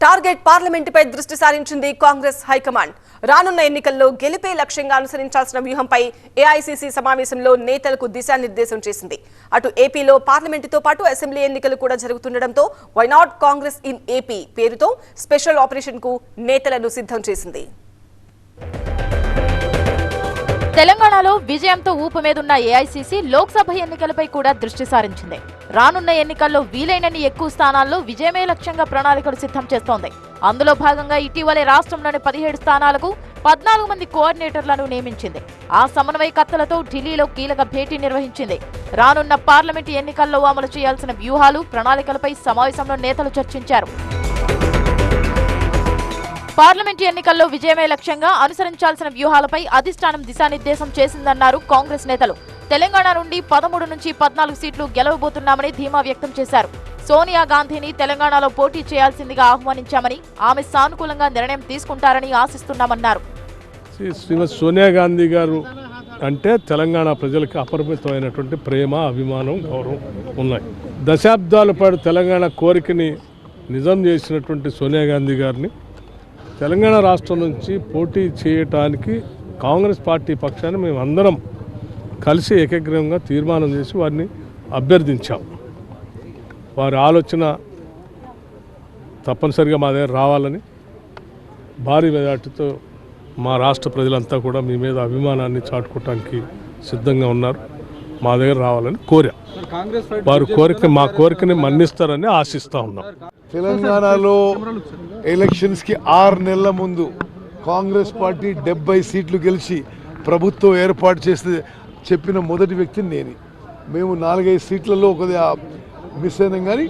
Target పార్లమెంటుపై దృష్టి సారించింది Congress high command. రానున్న ఎన్నికల్లో గెలిపే లక్ష్యంగా అనుసరించాల్సిన వ్యూహంపై ఏఐసీసీ సమావేశంలో నేతలకు దిశానిర్దేశం చేసింది. అటు ఏపీలో పార్లమెంటుతో పాటు అసెంబ్లీ ఎన్నికలు కూడా జరుగుతుండటంతో why not Congress in AP పేరుతో స్పెషల్ ఆపరేషన్కు నేతలను సిద్ధం చేసింది. తెలంగాణలో విజయంతో ఊపు మీదున్న ఏఐసీసీ లోక్సభ ఎన్నికలపై కూడా దృష్టి సారించింది. రానున్న ఎన్నికల్లో వీలైనన్ని ఎక్కువ స్థానాల్లో విజయమే లక్ష్యంగా ప్రణాళికలు సిద్ధం చేస్తోంది. అందులో భాగంగా ఇటీవలే రాష్ట్రంలోని పదిహేడు స్థానాలకు పద్నాలుగు మంది కోఆర్డినేటర్లను నియమించింది. ఆ సమన్వయకర్తలతో ఢిల్లీలో కీలక భేటీ నిర్వహించింది. రానున్న పార్లమెంటు ఎన్నికల్లో అమలు చేయాల్సిన వ్యూహాలు ప్రణాళికలపై సమావేశంలో నేతలు చర్చించారు. పార్లమెంటు ఎన్నికల్లో విజయమే లక్ష్యంగా అనుసరించాల్సిన వ్యూహాలపై అధిష్టానం దిశానిర్దేశం చేసిందన్నారు కాంగ్రెస్ నేతలు. తెలంగాణ నుండి పదమూడు నుంచి పద్నాలుగు సీట్లు గెలవబోతున్నామని ధీమా వ్యక్తం చేశారు. సోనియా గాంధీని తెలంగాణలో పోటీ చేయాల్సిందిగా ఆహ్వానించామని ఆమె సానుకూలంగా నిర్ణయం తీసుకుంటారని ఆశిస్తున్నామన్నారు. శ్రీ శ్రీమతి సోనియా గాంధీ గారు అంటే తెలంగాణ ప్రజలకు అపరిమితమైనటువంటి ప్రేమ అభిమానం గౌరవం ఉన్నాయి. దశాబ్దాల పాటు తెలంగాణ కోరికని నిజం చేసినటువంటి సోనియా గాంధీ గారిని తెలంగాణ రాష్ట్రం నుంచి పోటీ చేయటానికి కాంగ్రెస్ పార్టీ పక్షాన్ని మేము అందరం కలిసి ఏకగ్రీవంగా తీర్మానం చేసి వారిని అభ్యర్థించాం. వారి ఆలోచన తప్పనిసరిగా మా దగ్గర రావాలని భారీ మెజార్టీతో మా రాష్ట్ర ప్రజలంతా కూడా మీ మీద అభిమానాన్ని చాటుకోవటానికి సిద్ధంగా ఉన్నారు. మా దగ్గర రావాలని కోరా. వారి కోరిక మా కోరికని మన్నిస్తారని ఆశిస్తా ఉన్నాం. తెలంగాణలో ఎలక్షన్స్కి ఆరు నెలల ముందు కాంగ్రెస్ పార్టీ డెబ్బై సీట్లు గెలిచి ప్రభుత్వం ఏర్పాటు చేస్తే చెప్పిన మొదటి వ్యక్తి నేనే. మేము నాలుగైదు సీట్లలో ఒక మిస్ అయినాం కానీ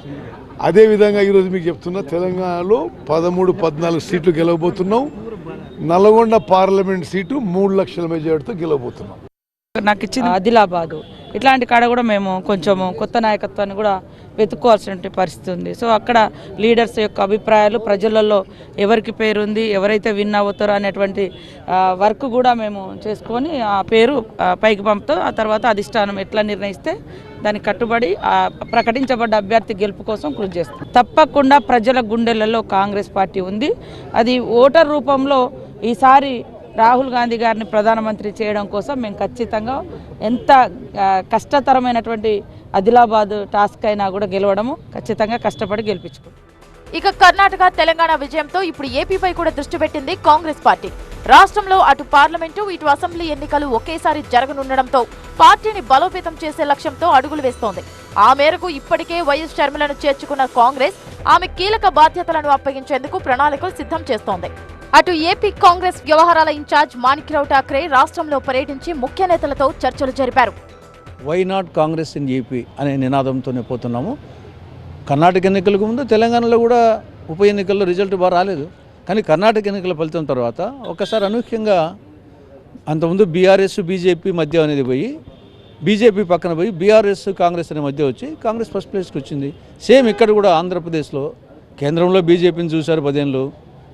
అదేవిధంగా ఈరోజు మీకు చెప్తున్నా తెలంగాణలో పదమూడు పద్నాలుగు సీట్లు గెలవబోతున్నాం. నల్గొండ పార్లమెంట్ సీటు మూడు లక్షల మెజార్టీతో గెలవబోతున్నాం. నాకు ఇచ్చింది ఆదిలాబాదు. ఇట్లాంటి కాడ కూడా మేము కొంచెము కొత్త నాయకత్వాన్ని కూడా వెతుక్కోవాల్సిన పరిస్థితి ఉంది. సో అక్కడ లీడర్స్ యొక్క అభిప్రాయాలు ప్రజలలో ఎవరికి పేరు ఉంది ఎవరైతే విన్ అవుతారో అనేటువంటి వర్క్ కూడా మేము చేసుకొని ఆ పేరు పైకి పంపుతాం ఆ తర్వాత అధిష్టానం ఎట్లా నిర్ణయిస్తే దానికి కట్టుబడి ప్రకటించబడ్డ అభ్యర్థి గెలుపు కోసం కృషి చేస్తాం. తప్పకుండా ప్రజల గుండెలలో కాంగ్రెస్ పార్టీ ఉంది. అది ఓటర్ రూపంలో ఈసారి రాహుల్ గాంధీ గారిని ప్రధానమంత్రి చేయడం కోసం మేము ఖచ్చితంగా ఎంత కష్టతరమైనటువంటి ఆదిలాబాద్ టాస్క్ అయినా కూడా గెలవడము ఖచ్చితంగా కష్టపడి గెలిపించుకుంటాం. ఇక కర్ణాటక తెలంగాణ విజయంతో ఇప్పుడు ఏపీపై కూడా దృష్టి పెట్టింది కాంగ్రెస్ పార్టీ. రాష్ట్రంలో అటు పార్లమెంటు ఇటు అసెంబ్లీ ఎన్నికలు ఒకేసారి జరగనుండడంతో పార్టీని బలోపేతం చేసే లక్ష్యంతో అడుగులు వేస్తోంది. ఆ మేరకు ఇప్పటికే వైఎస్ షర్మిలను చేర్చుకున్న కాంగ్రెస్ ఆమె కీలక బాధ్యతలను అప్పగించేందుకు ప్రణాళికలు సిద్ధం చేస్తోంది. అటు ఏపీ కాంగ్రెస్ వ్యవహారాల ఇన్ఛార్జ్ మాణిక్రావు ఠాక్రే రాష్ట్రంలో పర్యటించి ముఖ్య నేతలతో చర్చలు జరిపారు. Why not Congress in AP అనే నినాదంతోనే పోతున్నాము? కర్ణాటక ఎన్నికలకు ముందు తెలంగాణలో కూడా ఉప ఎన్నికల్లో రిజల్ట్ బాగా రాలేదు. కానీ కర్ణాటక ఎన్నికల ఫలితం తర్వాత ఒకసారి అనూహ్యంగా అంతకుముందు బీఆర్ఎస్ బీజేపీ మధ్య అనేది పోయి బీజేపీ పక్కన పోయి బీఆర్ఎస్ కాంగ్రెస్ అనే మధ్య వచ్చి కాంగ్రెస్ ఫస్ట్ ప్లేస్కి వచ్చింది. సేమ్ ఇక్కడ కూడా ఆంధ్రప్రదేశ్లో కేంద్రంలో బీజేపీని చూశారు పదేళ్ళు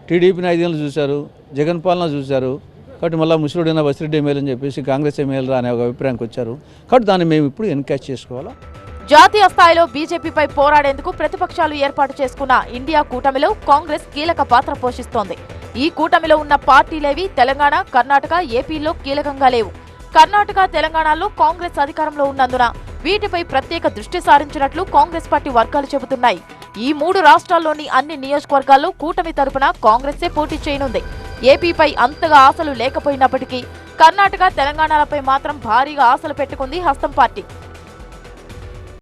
టీడీపీని ఐదేళ్ళు చూశారు జగన్ పాలన చూశారు కాబట్టి మళ్ళీ ముసలుడైనా బసిరెడ్డి ఎమ్మెల్యే అని చెప్పేసి కాంగ్రెస్ ఎమ్మెల్యే అనే ఒక అభిప్రాయానికి వచ్చారు. కాబట్టి దాన్ని మేము ఇప్పుడు ఎన్కాచ్ చేసుకోవాలా? జాతీయ స్థాయిలో బీజేపీపై పోరాడేందుకు ప్రతిపక్షాలు ఏర్పాటు చేసుకున్న ఇండియా కూటమిలో కాంగ్రెస్ కీలక పాత్ర పోషిస్తోంది. ఈ కూటమిలో ఉన్న పార్టీలేవి తెలంగాణ కర్ణాటక ఏపీలో కీలకంగా లేవు. కర్ణాటక తెలంగాణలో కాంగ్రెస్ అధికారంలో ఉన్నందున వీటిపై ప్రత్యేక దృష్టి సారించినట్లు కాంగ్రెస్ పార్టీ వర్గాలు చెబుతున్నాయి. ఈ మూడు రాష్ట్రాల్లోని అన్ని నియోజకవర్గాల్లో కూటమి తరపున కాంగ్రెసే పోటీ చేయనుంది. ఏపీపై అంతగా ఆశలు లేకపోయినప్పటికీ కర్ణాటక తెలంగాణలపై మాత్రం భారీగా ఆశలు పెట్టుకుంది హస్తం పార్టీ.